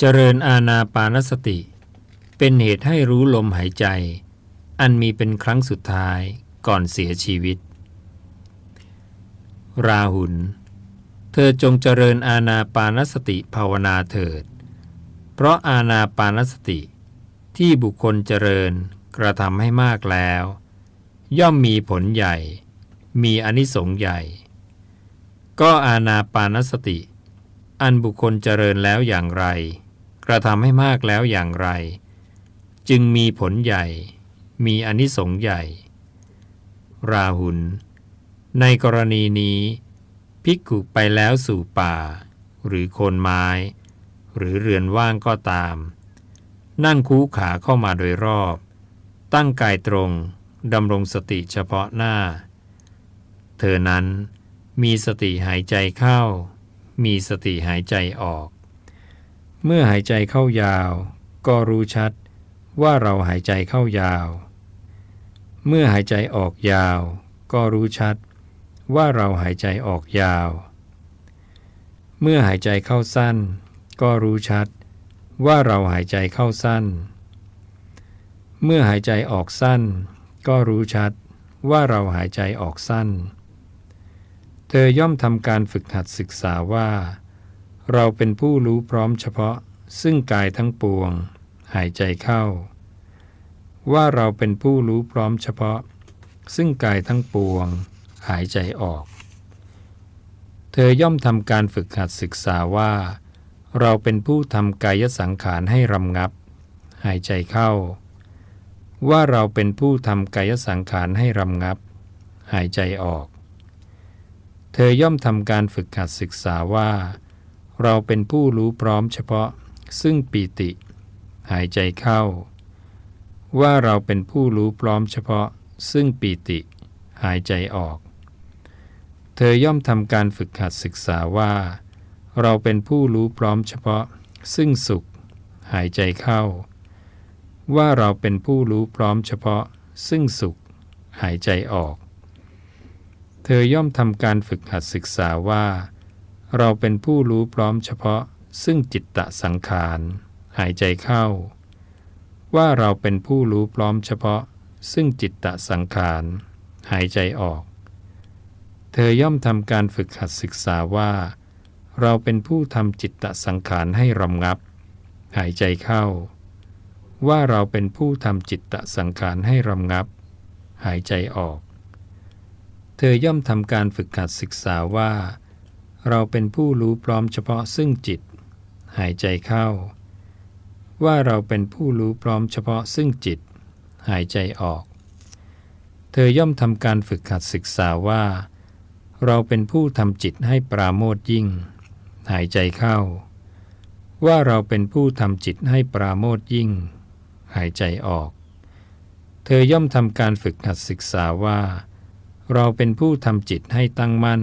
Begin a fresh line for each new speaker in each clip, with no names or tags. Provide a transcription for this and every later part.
เจริญอาณาปานสติ เป็นเหตุให้รู้ลมหายใจ อันมีเป็นครั้งสุดท้ายก่อนเสียชีวิต ราหุล เธอจงเจริญอาณาปานสติภาวนาเถิด เพราะอาณาปานสติ ที่บุคคลเจริญกระทำให้มากแล้ว ย่อมมีผลใหญ่ มีอนิสงส์ใหญ่ ก็อาณาปานสติ อันบุคคลเจริญแล้วอย่างไร กระทำให้มากแล้วอย่างไร จึงมีผลใหญ่ มีอนิสงส์ใหญ่ ราหุล ในกรณีนี้ภิกขุไปแล้วสู่ป่า หรือโคนไม้ หรือเรือนว่างก็ตาม นั่งคูขาเข้ามาโดยรอบ ตั้งกายตรงดำรงสติเฉพาะหน้า เธอนั้นมีสติหายใจเข้า มีสติหายใจออก เมื่อหายใจเข้ายาว ก็รู้ชัดว่าเราหายใจเข้ายาว เมื่อหายใจออกยาว ก็รู้ชัด ว่าเราหายใจออกยาว เมื่อหายใจเข้าสั้น ก็รู้ชัด ว่าเราหายใจเข้าสั้น เมื่อหายใจออกสั้น ก็รู้ชัด ว่าเราหายใจออกสั้น เธอย่อมทำการฝึกหัดศึกษาว่า เราเป็นผู้รู้พร้อมเฉพาะ ซึ่งกายทั้งปวง หายใจเข้า ว่าเราเป็นผู้รู้พร้อมเฉพาะ ซึ่งกายทั้งปวง หายใจออก เธอย่อมทำการฝึกหัดศึกษาว่า เราเป็นผู้ทำกายสังขารให้รำงับ หายใจเข้า ว่าเราเป็นผู้ทำกายสังขารให้รำงับ หายใจออก เธอย่อมทำการฝึกหัดศึกษาว่า เราเป็นผู้รู้พร้อมเฉพาะ ซึ่งปีติ หายใจเข้า ว่าเราเป็นผู้รู้พร้อมเฉพาะ ซึ่งปีติ หายใจออก เธอย่อมทำการฝึกหัดศึกษาว่า เราเป็นผู้รู้พร้อมเฉพาะ ซึ่งสุข หายใจเข้า ว่าเราเป็นผู้รู้พร้อมเฉพาะ ซึ่งสุข หายใจออก เธอย่อมทำการฝึกหัดศึกษาว่า เราเป็นผู้รู้พร้อมเฉพาะ ซึ่งจิตตสังขาร หายใจเข้า ว่าเราเป็นผู้รู้พร้อมเฉพาะ ซึ่งจิตตสังขาร หายใจออก เธอย่อมทำการฝึกหัดศึกษาว่า เราเป็นผู้ทำจิตตสังขารให้รำงับ หายใจเข้า ว่าเราเป็นผู้ทำจิตตสังขารให้รำงับ หายใจออก เธอย่อมทำการฝึกหัดศึกษาว่า เราเป็นผู้รู้พร้อมเฉพาะซึ่งจิต หายใจเข้า ว่าเราเป็นผู้รู้พร้อมเฉพาะซึ่งจิต หายใจออก เธอย่อมทำการฝึกหัดศึกษาว่า เราเป็นผู้ทำจิตให้ปราโมทยิ่ง หายใจเข้า ว่าเราเป็นผู้ทำจิตให้ปราโมทยิ่ง หายใจออก เธอย่อมทำการฝึกหัดศึกษาว่า เราเป็นผู้ทำจิตให้ตั้งมั่น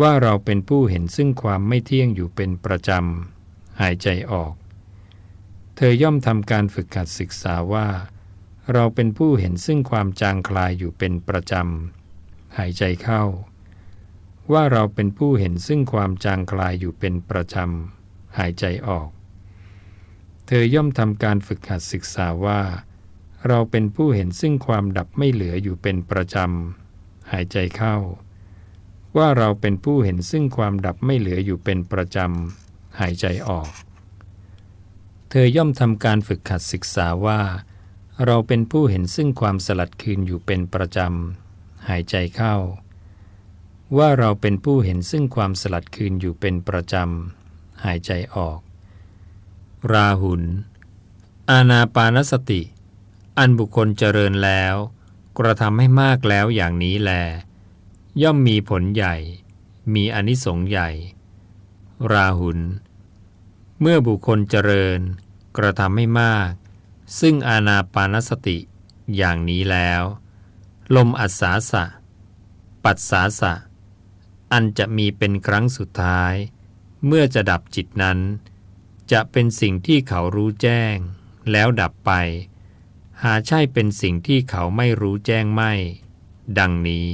ว่าเราเป็นผู้เห็นซึ่งความไม่เที่ยงอยู่เป็นประจำ หายใจออก เธอย่อมทำการฝึกหัดศึกษาว่า เราเป็นผู้เห็นซึ่งความจางคลายอยู่เป็นประจำ หายใจเข้า ว่าเราเป็นผู้เห็นซึ่งความจางคลายอยู่เป็นประจำ หายใจออก เธอย่อมทำการฝึกหัดศึกษาว่า เราเป็นผู้เห็นซึ่งความดับไม่เหลืออยู่เป็นประจำ หายใจเข้า ว่าเราเป็นผู้เห็นซึ่งความดับไม่เหลืออยู่เป็นประจำหายใจออก เธอย่อมทำการฝึกหัดศึกษาว่า เราเป็นผู้เห็นซึ่งความสลัดคืนอยู่เป็นประจำหายใจเข้า ว่าเราเป็นผู้เห็นซึ่งความสลัดคืนอยู่เป็นประจำหายใจออก ราหุลอาณาปานสติ อันบุคคลเจริญแล้ว กระทำให้มากแล้วอย่างนี้แล ย่อมมีผลใหญ่ มีอนิสงส์ใหญ่ ราหุล เมื่อบุคคลเจริญกระทำให้มาก ซึ่งอานาปานสติอย่างนี้แล้ว ลมอัศสาสะ ปัสสาสะ อันจะมีเป็นครั้งสุดท้าย เมื่อจะดับจิตนั้น จะเป็นสิ่งที่เขารู้แจ้ง แล้วดับไป หาใช่เป็นสิ่งที่เขาไม่รู้แจ้งไม่ ดังนี้